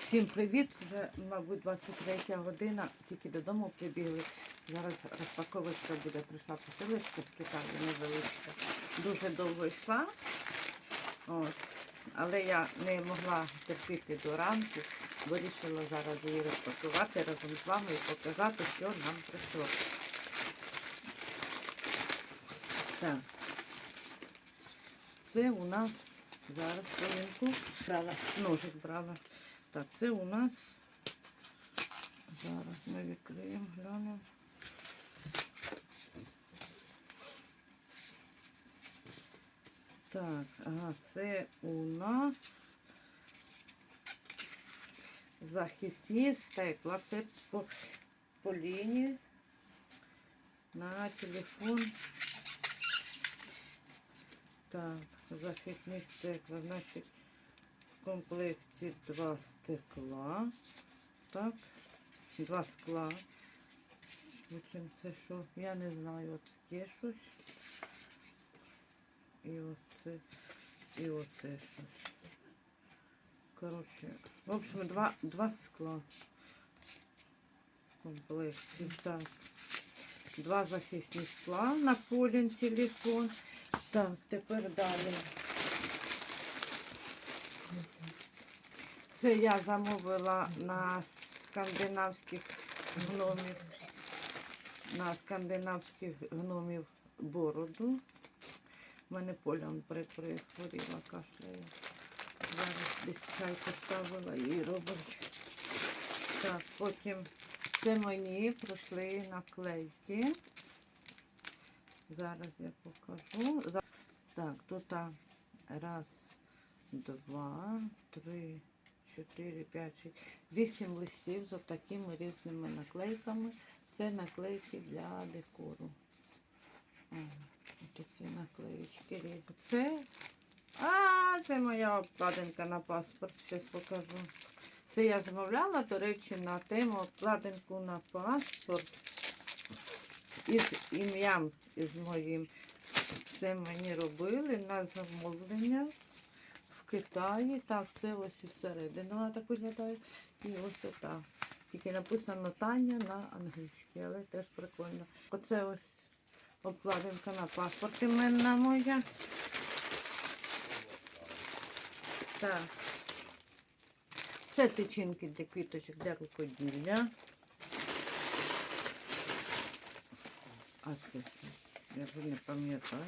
Всім привіт. Вже, мабуть, 23 година, тільки додому прибігли. Зараз розпаковочка буде. Прийшла посилочка з Китаю невеличка. Дуже довго йшла. От. Але я не могла терпіти до ранку. Вирішила зараз її розпакувати разом з вами і показати, що нам прийшло. Так. Це у нас зараз хвилинку. Брала, ножик брала. Так, це у нас. Зараз ми відкриємо, глянемо. Так, ага, це у нас захисні стекла. Це по, по лінії на телефон. Так, захисні стекла. Значить, в комплекті два стекла. Так, два скла. Потім це що? Я не знаю, от є щось. І оце, і оце щось. Коротше, в общем, два, два скла. В комплекті. Так. Два захисні скла на полін телефон. Так, тепер далі. Це я замовила на скандинавських гномів. На скандинавських гномів бороду. У мене поля он прихворіла, кашляє. Зараз десь чай поставила і робить. Так, потім це мені пройшли наклейки. Зараз я покажу. Так, тут раз, два, три, чотири, п'ять, шість, вісім листів з такими різними наклейками. Це наклейки для декору. О, такі наклеїчки різні. Це. А, це моя обкладинка на паспорт. Зараз покажу. Це я замовляла, до речі, на тему обкладинку на паспорт із ім'ям із моїм. Це мені робили на замовлення Китаї. Так, це ось із середини вона так виглядає. І ось отак. Тільки написано Таня на англійській, але теж прикольно. Оце ось обкладинка на паспорт іменна моя. Так. Це тичинки для квіточок для рукоділля. А це що? Я вже не пам'ятаю.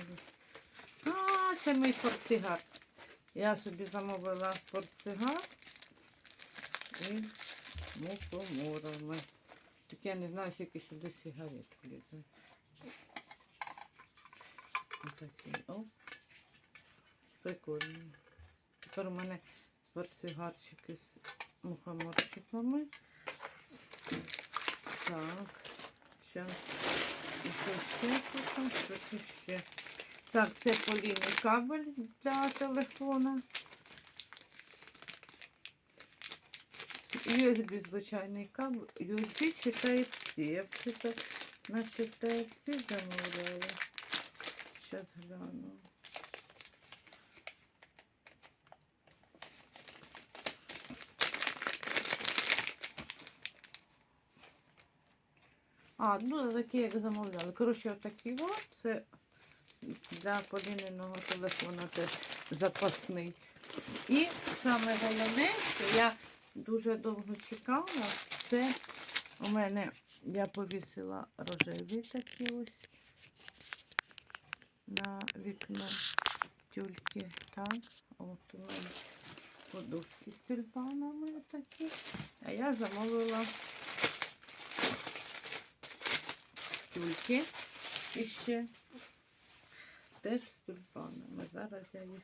А, це мій портсигар. Я собі замовила портсигар і мухоморами. Так я не знаю, скільки сюди сигарет влізе. Отакий. О. Прикольний. Тепер у мене портсигарчики з мухоморчиками. Так. Зараз. Ще тут? Що ще? Так, це полійний кабель для телефона. USB звичайний кабель. USB чи Type-C. Я б це наче Type-C замовляла. Зараз гляну. А, ну такі, як замовляли. Коротше, отакі от. Це для поліненого телефона теж запасний. І саме головне, що я дуже довго чекала, це у мене я повісила рожеві такі ось на вікно тюльки. Так, от у мене подушки з тюльпанами такі. А я замовила тюльки і ще теж з тюльпанами. Зараз я їх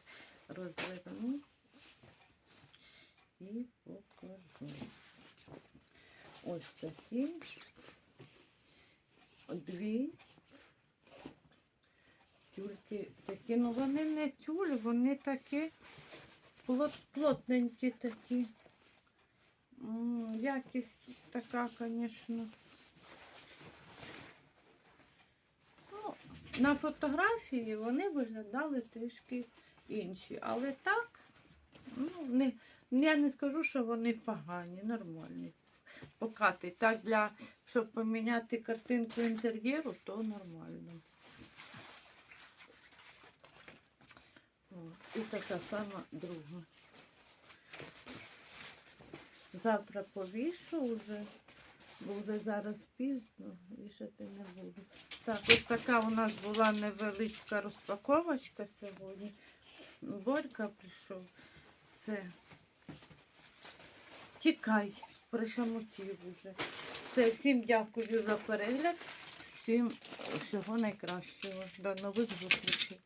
розверну і покажу. Ось такі дві тюльки такі, ну вони не тюль, вони такі плот, плотненькі такі. М, Якість така, звісно. Ну, на фотографії вони виглядали трішки інші. Але так, ну, не, Я не скажу, що вони погані, нормальні. Покати. Так для, щоб поміняти картинку інтер'єру, то нормально. От. І така сама друга. Завтра повішу вже, вже зараз пізно, вішати не буду. Так, ось така у нас була невеличка розпаковочка сьогодні. Борька прийшов. Це. Тікай, пришамотів уже. Все, всім дякую за перегляд. Всім всього найкращого. До нових зустрічей.